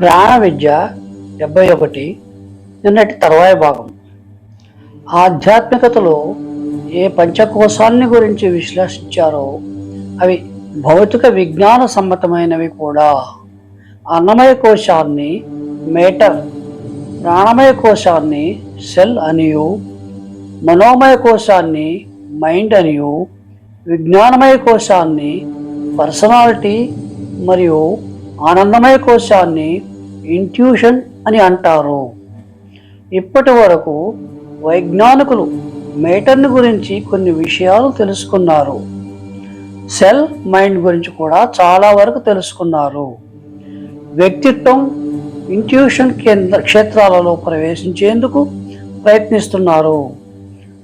ప్రాణ విద్య డెబ్బై ఒకటి నిన్నటి తర్వాయి భాగం. ఆధ్యాత్మికతలో ఏ పంచకోశాన్ని గురించి విశ్లేషించారో అవి భౌతిక విజ్ఞాన సమ్మతమైనవి కూడా. అన్నమయ కోశాన్ని మేటర్ ప్రాణమయ కోశాన్ని సెల్ అనియు మనోమయ కోశాన్ని మైండ్ అనియు విజ్ఞానమయ కోశాన్ని పర్సనాలిటీ మరియు ఆనందమయ కోశాన్ని ఇంట్యూషన్ అని అంటారు. ఇప్పటి వరకు వైజ్ఞానికులు మేటర్ని గురించి కొన్ని విషయాలు తెలుసుకున్నారు. సెల్ మైండ్ గురించి కూడా చాలా వరకు తెలుసుకున్నారు. వ్యక్తిత్వం ఇంట్యూషన్ కేంద్ర క్షేత్రాలలో ప్రవేశించేందుకు ప్రయత్నిస్తున్నారు.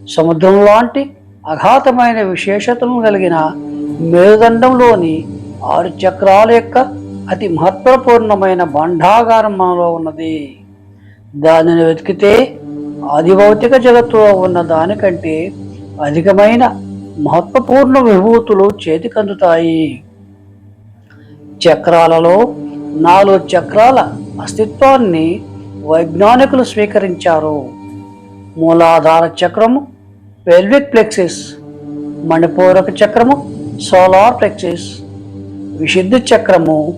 సముద్రం లాంటి అఘాతమైన విశేషతలను కలిగిన మేరుదండంలోని ఆరు చక్రాల యొక్క అతి మహత్వపూర్ణమైన భండాగారం మనలో ఉన్నది. దానిని వెతికితే ఆది జగత్తులో ఉన్న దానికంటే అధికమైన మహత్వపూర్ణ విభూతులు చేతికందుతాయి. చక్రాలలో నాలుగు చక్రాల అస్తిత్వాన్ని వైజ్ఞానికులు స్వీకరించారు. మూలాధార చక్రము పెల్విక్ ప్లెక్సిస్ మణిపూరక చక్రము సోలార్ ప్లెక్సిస్ విశుద్ధి చక్రము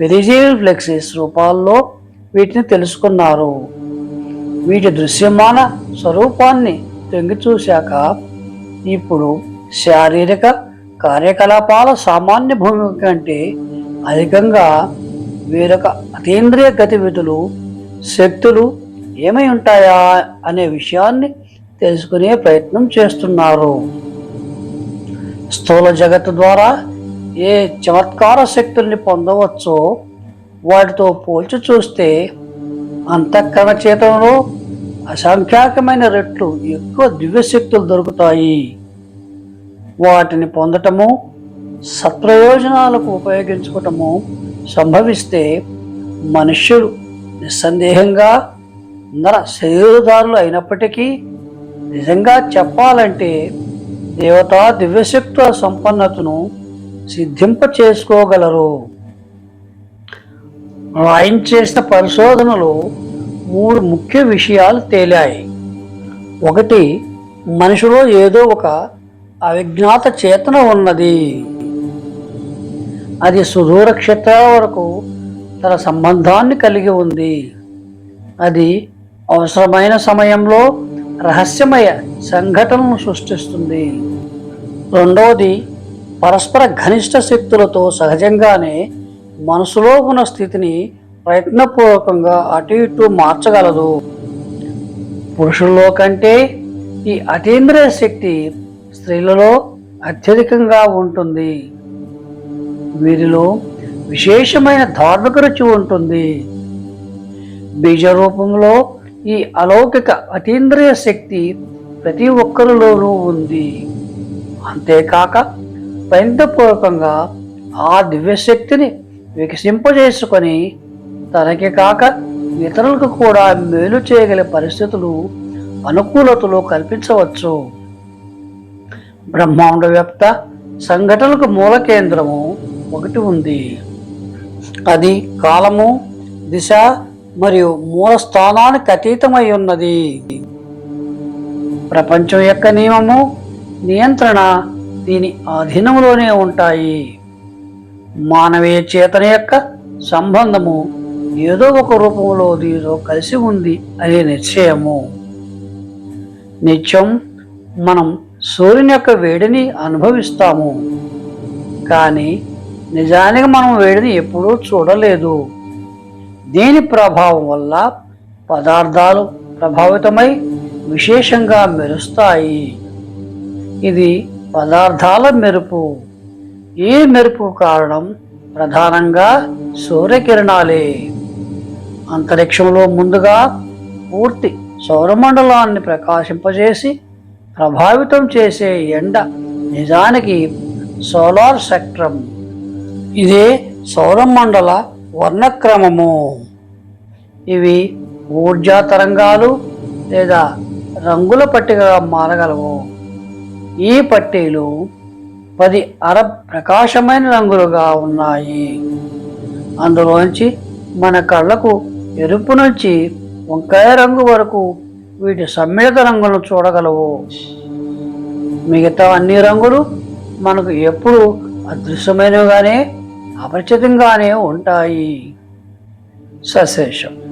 పెరిజీల్ ఫ్లెక్సిస్ రూపాల్లో వీటిని తెలుసుకున్నారు. వీటి దృశ్యమాన స్వరూపాన్ని తొంగి చూశాక ఇప్పుడు శారీరక కార్యకలాపాల సామాన్య భూమి కంటే అధికంగా వేరొక అతీంద్రియ గతివిధులు శక్తులు ఏమై ఉంటాయా అనే విషయాన్ని తెలుసుకునే ప్రయత్నం చేస్తున్నారు. స్థూల జగత్తు ద్వారా ఏ చమత్కార శక్తుల్ని పొందవచ్చో వాటితో పోల్చి చూస్తే అంతఃకరణ చేతంలో అసంఖ్యాకమైన రెట్లు ఎక్కువ దివ్యశక్తులు దొరుకుతాయి. వాటిని పొందటము సత్ప్రయోజనాలకు ఉపయోగించుకోవటము సంభవిస్తే మనుష్యుడు నిస్సందేహంగా నర శరీరదారులు అయినప్పటికీ నిజంగా చెప్పాలంటే దేవతా దివ్యశక్తుల సంపన్నతను సిద్ధింప చేసుకోగలరు. ఆయన చేసిన పరిశోధనలో మూడు ముఖ్య విషయాలు తేలాయి. ఒకటి మనిషిలో ఏదో ఒక అవిజ్ఞాత చేతన ఉన్నది. అది సుదూర క్షేత్రాల వరకు తన సంబంధాన్ని కలిగి ఉంది. అది అవసరమైన సమయంలో రహస్యమయ సంఘటనను సృష్టిస్తుంది. రెండవది పరస్పర ఘనిష్ట శక్తులతో సహజంగానే మనసులో ఉన్న స్థితిని ప్రయత్నపూర్వకంగా అటు ఇటు మార్చగలదు. పురుషుల్లో కంటే ఈ అతీంద్రియ శక్తి స్త్రీలలో అత్యధికంగా ఉంటుంది. వీరిలో విశేషమైన ధార్మిక రుచి ఉంటుంది. బీజ రూపంలో ఈ అలౌకిక అతీంద్రియ శక్తి ప్రతి ఒక్కరిలోనూ ఉంది. అంతేకాక ప్రయత్నపూర్వకంగా ఆ దివ్యశక్తిని వికసింపజేసుకొని తనకి కాక ఇతరులకు కూడా మేలు చేయగల పరిస్థితులు అనుకూలతలు కల్పించవచ్చు. బ్రహ్మాండ వ్యాప్త సంఘటనలకు మూల కేంద్రము ఒకటి ఉంది. అది కాలము దిశ మరియు మూల స్థానానికి అతీతమై ఉన్నది. ప్రపంచం యొక్క నియమము నియంత్రణ దీని అధీనంలోనే ఉంటాయి. మానవీయ చేతన యొక్క సంబంధము ఏదో ఒక రూపంలో దీనితో కలిసి ఉంది అనే నిశ్చయము. నిత్యం మనం సూర్యుని యొక్క వేడిని అనుభవిస్తాము. కానీ నిజానికి మనం వేడిని ఎప్పుడూ చూడలేదు. దీని ప్రభావం వల్ల పదార్థాలు ప్రభావితమై విశేషంగా మెరుస్తాయి. ఇది పదార్థాల మెరుపు. ఈ మెరుపు కారణం ప్రధానంగా సూర్యకిరణాలే. అంతరిక్షంలో ముందుగా పూర్తి సౌరమండలాన్ని ప్రకాశింపజేసి ప్రభావితం చేసే ఎండ నిజానికి సోలార్ స్పెక్ట్రమ్ ఇదే సౌరమండల వర్ణక్రమము. ఇవి ఊర్జా తరంగాలు లేదా రంగుల పట్టికగా మారగలవు. ఈ పట్టీలు పది అరబ్ ప్రకాశమైన రంగులుగా ఉన్నాయి. అందులోంచి మన కళ్ళకు ఎరుపు నుంచి వంకాయ రంగు వరకు వీటి సమ్మిళిత రంగులను చూడగలవు. మిగతా అన్ని రంగులు మనకు ఎప్పుడు అదృశ్యమైనవిగానే అపరిచితంగానే ఉంటాయి. సశేషం.